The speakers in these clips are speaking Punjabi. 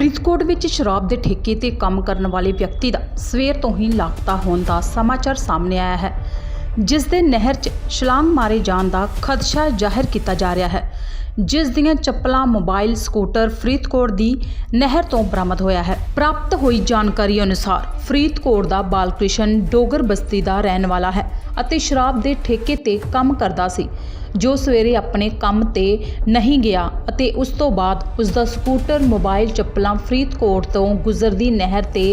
ਫਰੀਦਕੋਟ ਵਿੱਚ ਸ਼ਰਾਬ ਦੇ ਠੇਕੇ ਤੇ ਕੰਮ ਕਰਨ ਵਾਲੇ ਵਿਅਕਤੀ ਦਾ ਸਵੇਰ ਤੋਂ ਹੀ ਲਾਪਤਾ ਹੋਣ ਦਾ ਸਮਾਚਾਰ ਸਾਹਮਣੇ ਆਇਆ ਹੈ, ਜਿਸ ਦੇ ਨਹਿਰ 'ਚ ਛਲਾਂਗ ਮਾਰੇ ਜਾਣ ਦਾ ਖਦਸ਼ਾ ਜ਼ਾਹਿਰ ਕੀਤਾ ਜਾ ਰਿਹਾ ਹੈ। ਜਿਸ ਦੀਆਂ ਚੱਪਲਾਂ ਮੋਬਾਈਲ ਸਕੂਟਰ ਫਰੀਦਕੋਟ ਦੀ ਨਹਿਰ ਤੋਂ ਬਰਾਮਦ ਹੋਇਆ ਹੈ। ਪ੍ਰਾਪਤ ਹੋਈ ਜਾਣਕਾਰੀ ਅਨੁਸਾਰ ਫਰੀਦਕੋਟ ਦਾ ਬਾਲਕ੍ਰਿਸ਼ਨ ਡੋਗਰ ਬਸਤੀ ਦਾ ਰਹਿਣ ਵਾਲਾ ਹੈ ਅਤੇ ਸ਼ਰਾਬ ਦੇ ਠੇਕੇ ਤੇ ਕੰਮ ਕਰਦਾ ਸੀ ਜੋ ਸਵੇਰੇ ਆਪਣੇ ਕੰਮ ਤੇ ਨਹੀਂ ਗਿਆ ਅਤੇ ਉਸ ਤੋਂ ਬਾਅਦ ਉਸ ਦਾ ਸਕੂਟਰ ਮੋਬਾਈਲ ਚੱਪਲਾਂ ਫਰੀਦਕੋਟ ਤੋਂ ਗੁਜ਼ਰਦੀ ਨਹਿਰ ਤੇ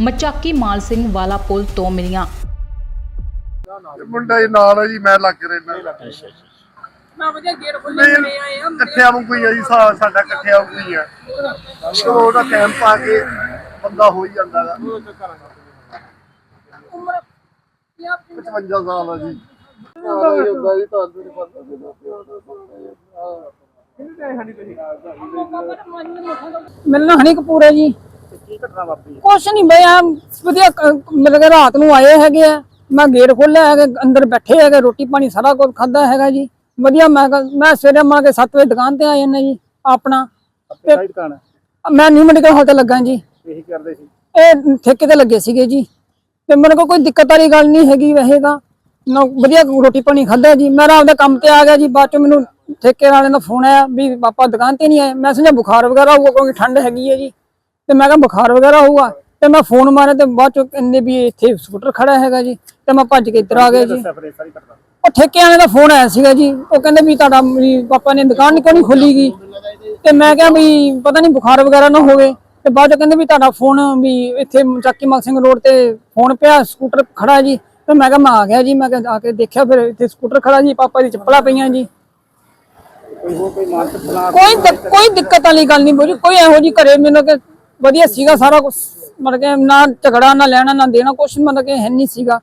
ਮਚਾਕੀ ਮਾਲ ਸਿੰਘ ਵਾਲਾ ਪੁਲ ਤੋਂ ਮਿਲੀਆਂ। ਮੁੰਡਾ ਇਹ ਨਾਲ ਆ ਜੀ ਮੈਂ ਲੱਗ ਰਿਹਾ ਅੱਛਾ ਅੱਛਾ। 12 ਵਜੇ ਕੋਈ ਆ ਜੀ ਸਾਡਾ ਇਕੱਠੇ ਆਉਂ ਕੋਈ ਆ। ਉਹ ਦਾ ਟਾਈਮ ਪਾ ਕੇ ਬੰਦਾ ਹੋ ਹੀ ਜਾਂਦਾ ਗਾ। ਉਮਰ ਪੰਜਾਹ 55 ਸਾਲ ਆ ਜੀ। ਹੁੰਦਾ ਜੀ ਤੁਹਾਨੂੰ ਨਹੀਂ ਪਤਾ ਮੈਨੂੰ ਹਣੀ ਕਪੂਰ ਜੀ। ਕੀ ਘਟਨਾ ਵਾਪਰੀ ਕੁਛ ਨਹੀਂ ਮੈਂ ਵਧੀਆ ਕ- ਮਤਲਬ ਰਾਤ ਨੂੰ ਆਏ ਹੈਗੇ ਆ। ਮੈਂ ਗੇਟ ਖੋਲਿਆ ਹੈਗਾ ਅੰਦਰ ਬੈਠੇ ਹੈਗੇ ਰੋਟੀ ਪਾਣੀ ਸਾਰਾ ਕੁਝ ਖਾਦਾ ਹੈਗਾ ਜੀ। ਵਧੀਆ ਮੈਂ ਕਿਹਾ- ਮੈਂ ਸਵੇਰੇ ਮਾਂ ਕੇ 7 ਵਜੇ ਦੁਕਾਨ ਤੇ ਆਏ ਨੇ ਜੀ ਆਪਣਾ। ਦੁਕਾਨ ਮੈਂ ਨਿਊ ਮੈਡੀਕਲ ਹਾਲ ਤੇ ਲੱਗਾ ਜੀ। ਇਹੀ ਕਰਦੇ ਸੀ? ਇਹ ਠੇਕੇ ਤੇ ਲੱਗੇ ਸੀਗੇ ਜੀ। ਤੇ ਮੇਰੇ ਕੋਲ ਕੋਈ ਦਿੱਕਤ ਵਾਲੀ ਗੱਲ ਨਹੀਂ ਹੈਗੀ ਵੈਸੇ ਤਾਂ। ਨਾ ਵਧੀਆ ਰੋਟੀ ਪਾਣੀ ਖਾਦਾ ਜੀ। ਮੈਂ ਆਪਦੇ ਕੰਮ ਤੇ ਆ ਗਿਆ ਜੀ ਬਾਅਦ ਚ ਮੈਨੂੰ ਠੇਕੇ ਵਾਲੇ ਦਾ ਫੋਨ ਆਇਆ ਵੀ ਪਾਪਾ ਦੁਕਾਨ ਤੇ ਨਹੀਂ ਆਏ। ਮੈਂ ਸਮਝਿਆ ਬੁਖਾਰ ਵਗੈਰਾ ਹੋਊਗਾ ਕਿਉਂਕਿ ਠੰਡ ਹੈਗੀ ਹੈ ਜੀ। ਤੇ ਮੈਂ ਕਿਹਾ ਬੁਖਾਰ ਵਗੈਰਾ ਹੋਊਗਾ। ਤੇ ਮੈਂ ਫੋਨ ਮਾਰਿਆ ਤੇ ਬਾਅਦ ਚ ਕਹਿੰਦੇ ਵੀ ਇੱਥੇ ਸਕੂਟਰ ਖੜਾ ਹੈਗਾ ਜੀ ਤੇ ਮੈਂ ਭੱਜ ਕੇ ਇੱਧਰ ਆ ਗਿਆ ਜੀ। ਉਹ ਠੇਕੇ ਵਾਲੇ ਦਾ ਫੋਨ ਆਇਆ ਸੀਗਾ ਜੀ ਉਹ ਕਹਿੰਦੇ ਵੀ ਤੁਹਾਡਾ ਵੀ ਪਾਪਾ ਨੇ ਦੁਕਾਨ ਕਿਉਂ ਨਹੀਂ ਖੋਲੀ ਗਈ ਤੇ ਮੈਂ ਕਿਹਾ ਵੀ ਪਤਾ ਨਹੀਂ ਬੁਖਾਰ ਵਗੈਰਾ ਨਾ ਹੋਵੇ ਤੇ ਬਾਅਦ ਚ ਕਹਿੰਦੇ ਵੀ ਤੁਹਾਡਾ ਫੋਨ ਵੀ ਇੱਥੇ ਚੱਕੀ ਮਲ ਸਿੰਘ ਰੋਡ ਤੇ ਫੋਨ ਪਿਆ ਸਕੂਟਰ ਖੜਾ ਜੀ। ਤੇ ਮੈਂ ਕਿਹਾ ਮੈਂ ਆ ਗਿਆ ਜੀ ਮੈਂ ਕਿਹਾ ਆ ਕੇ ਦੇਖਿਆ ਫਿਰ ਇੱਥੇ ਸਕੂਟਰ ਖੜਾ ਜੀ ਪਾਪਾ ਦੀ ਚੱਪਲਾਂ ਪਈਆਂ ਜੀ। ਕੋਈ ਕੋਈ ਦਿੱਕਤ ਵਾਲੀ ਗੱਲ ਨਹੀਂ ਬੋਲੀ ਕੋਈ ਇਹੋ ਜੀ ਘਰੇ ਮੈਨੂੰ ਕਿ ਵਧੀਆ ਸੀਗਾ ਸਾਰਾ ਕੁਝ ਮਤਲਬ ਕਿ ਨਾ ਝਗੜਾ ਨਾ ਲੈਣਾ ਨਾ ਦੇਣਾ ਕੁਝ ਮਤਲਬ ਕਿ ਹੈ ਨਹੀਂ ਸੀਗਾ।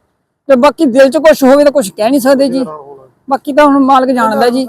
ਤੇ ਬਾਕੀ ਦਿਲ 'ਚ ਕੁਝ ਹੋਵੇ ਤਾਂ ਕੁਝ ਕਹਿ ਨਹੀਂ ਸਕਦੇ ਜੀ। ਬਾਕੀ ਤਾਂ ਹੁਣ ਮਾਲਕ ਜਾਣਦਾ ਜੀ।